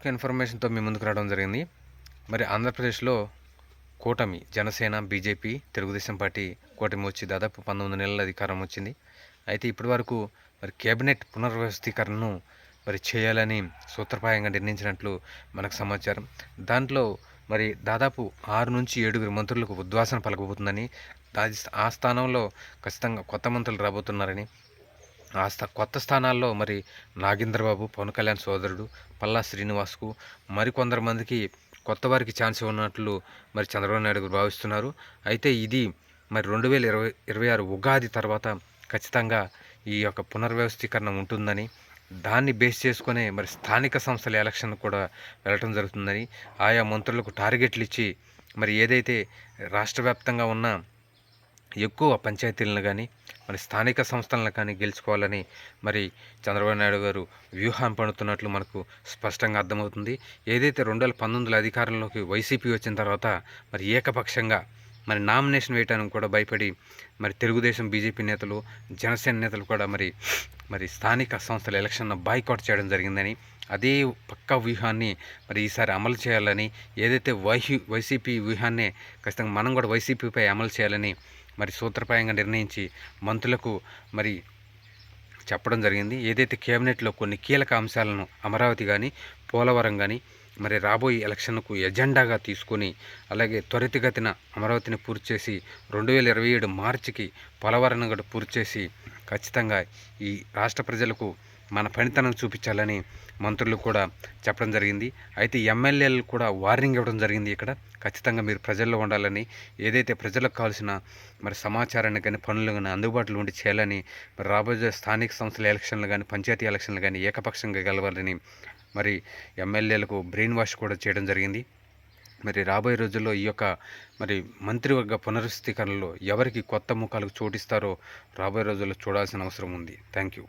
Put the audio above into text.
ఒక ఇన్ఫర్మేషన్తో మీ ముందుకు రావడం జరిగింది. మరి ఆంధ్రప్రదేశ్లో కూటమి జనసేన బీజేపీ తెలుగుదేశం పార్టీ కూటమి వచ్చి దాదాపు పంతొమ్మిది నెలల అధికారం వచ్చింది. అయితే ఇప్పటి వరకు మరి కేబినెట్ పునర్వ్యవస్థీకరణను మరి చేయాలని సూత్రప్రాయంగా నిర్ణయించినట్లు మనకు సమాచారం. దాంట్లో మరి దాదాపు ఆరు నుంచి ఏడుగురు మంత్రులకు ఉద్వాసన పలకబోతుందని ఆ స్థానంలో ఖచ్చితంగా కొత్త మంత్రులు రాబోతున్నారని ఆ స్థా కొత్త స్థానాల్లో మరి నాగేంద్రబాబు పవన్ కళ్యాణ్ సోదరుడు పల్లా శ్రీనివాస్కు మరికొందరు మందికి కొత్త వారికి ఛాన్స్ ఉన్నట్లు మరి చంద్రబాబు నాయుడు గారు భావిస్తున్నారు. అయితే ఇది మరి రెండు వేల ఇరవై ఇరవై ఆరు ఉగాది తర్వాత ఖచ్చితంగా ఈ యొక్క పునర్వ్యవస్థీకరణ ఉంటుందని దాన్ని బేస్ చేసుకునే మరి స్థానిక సంస్థల ఎలక్షన్ కూడా వెళ్ళటం జరుగుతుందని ఆయా మంత్రులకు టార్గెట్లు ఇచ్చి మరి ఏదైతే రాష్ట్ర వ్యాప్తంగా ఉన్న ఎక్కువ పంచాయతీలను కానీ మరి స్థానిక సంస్థలను కానీ గెలుచుకోవాలని మరి చంద్రబాబు నాయుడు గారు వ్యూహం పడుతున్నట్లు మనకు స్పష్టంగా అర్థమవుతుంది. ఏదైతే రెండు వేల పంతొమ్మిదిలో అధికారంలోకి వైసీపీ వచ్చిన తర్వాత మరి ఏకపక్షంగా మరి నామినేషన్ వేయడానికి కూడా భయపడి మరి తెలుగుదేశం బీజేపీ నేతలు జనసేన నేతలు కూడా మరి మరి స్థానిక సంస్థల ఎలక్షన్ బాయ్కాట్ చేయడం జరిగిందని అదే పక్కా వ్యూహాన్ని మరి ఈసారి అమలు చేయాలని ఏదైతే వైహి వైసీపీ వ్యూహాన్నే ఖచ్చితంగా మనం కూడా వైసీపీపై అమలు చేయాలని మరి సూత్రప్రాయంగా నిర్ణయించి మంత్రులకు మరి చెప్పడం జరిగింది. ఏదైతే కేబినెట్లో కొన్ని కీలక అంశాలను అమరావతి కానీ పోలవరం కానీ మరి రాబోయే ఎలక్షన్కు ఎజెండాగా తీసుకొని అలాగే త్వరితగతిన అమరావతిని పూర్తి చేసి రెండు వేల ఇరవై ఏడు మార్చికి పోలవరం కూడా పూర్తి చేసి ఖచ్చితంగా ఈ రాష్ట్ర ప్రజలకు మన పనితనం చూపించాలని మంత్రులు కూడా చెప్పడం జరిగింది. అయితే ఎమ్మెల్యేలు కూడా వార్నింగ్ ఇవ్వడం జరిగింది ఇక్కడ. ఖచ్చితంగా మీరు ప్రజల్లో ఉండాలని ఏదైతే ప్రజలకు కావాల్సిన మరి సమాచారాన్ని కానీ పనులు కానీ అందుబాటులో ఉండి చేయాలని మరి రాబోయే స్థానిక సంస్థల ఎలక్షన్లు కానీ పంచాయతీ ఎలక్షన్లు కానీ ఏకపక్షంగా గెలవాలని మరి ఎమ్మెల్యేలకు బ్రెయిన్ వాష్ కూడా చేయడం జరిగింది. మరి రాబోయే రోజుల్లో ఈ యొక్క మరి మంత్రివర్గ పునరుస్థీకరణలో ఎవరికి కొత్త ముఖాలకు చోటిస్తారో రాబోయే రోజుల్లో చూడాల్సిన అవసరం ఉంది. Thank you.